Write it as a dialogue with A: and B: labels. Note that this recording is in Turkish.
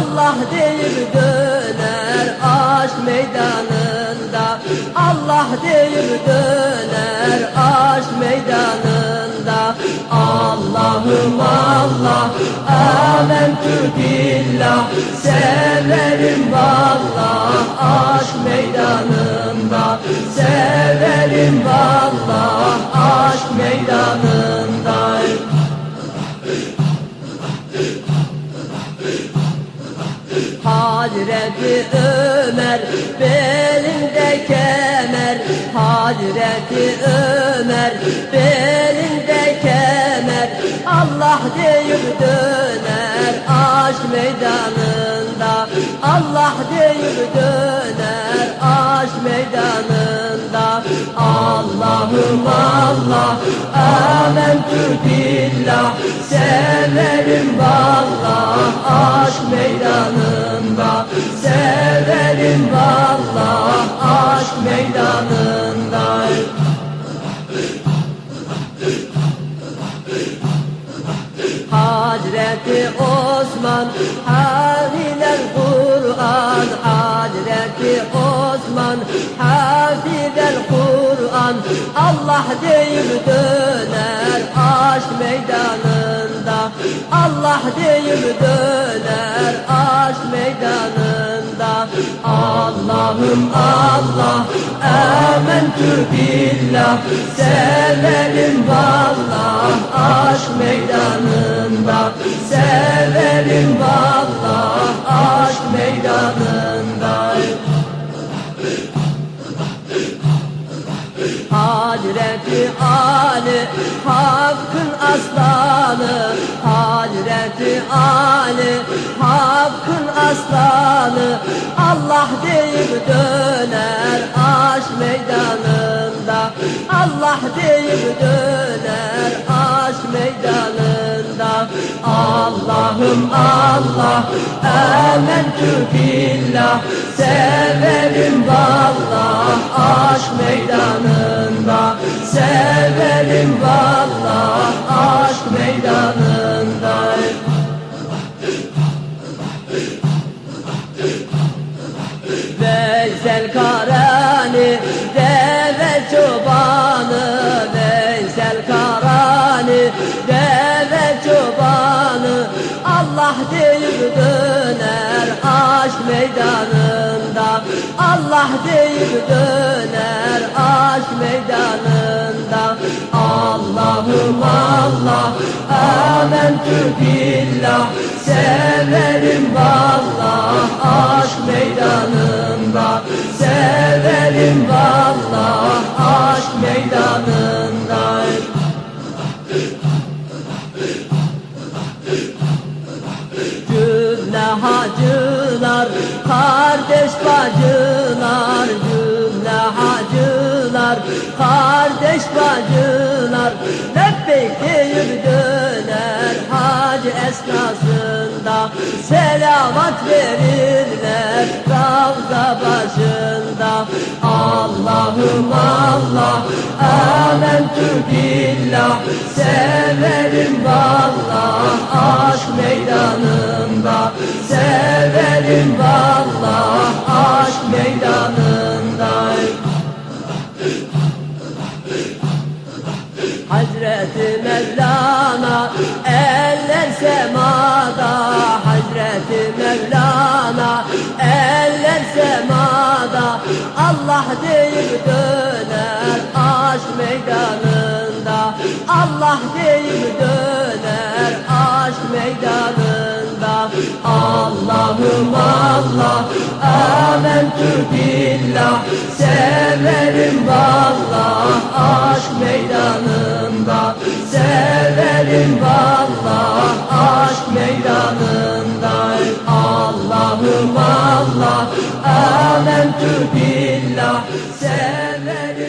A: Allah deyip döner aşk meydanında. Allah deyip döner aşk meydanında. Allah'ım Allah Amentü billah. Severim vallah Hazreti Ömer belinde kemer. Hazreti Ömer belinde kemer. Allah deyip döner aşk meydanında. Allah deyip döner aşk meydanında. Allah'ım Allah amentü billah Severim vallah aşk meydanında. Severim vallah aşk meydanında. Hazreti Osman Hafizel Allah deyip döner aşk meydanında. Allah deyip döner aşk meydanında. Allah'ım Allah Amentü billah. Severim vallah aşk meydanında. Severim vallah Hazreti Ali Hakkın aslanı. Hazreti Ali Hakkın aslanı. Allah deyip döner aşk meydanında. Allah deyip döner aşk meydanında. Allah'ım Allah Amentü billah. Severim vallah aşk meydanında meydanında. Veysel Karani deve çobanı. Veysel Karani deve çobanı. Allah deyip döner aşk meydanında. Allah deyip döner aşk meydanında amentü billah Severim vallah aşk meydanında. Severim vallah aşk meydanında. Cümle hacılar, kardeş bacılar. Cümle hacılar, kardeş bacılar. Lebbeyk deyip Selavat verirler Ravza başında. Allah'ım Allah Amentü billah. Severim vallah aşk meydanında. Severim vallah aşk meydanında. Hazreti Mevlana eller semada semada Allah deyip döner aşk meydanında. Allah deyip döner aşk meydanında. Allah'ım Allah Amentü billah Severim vallah aşk meydanında Amentü billah severim.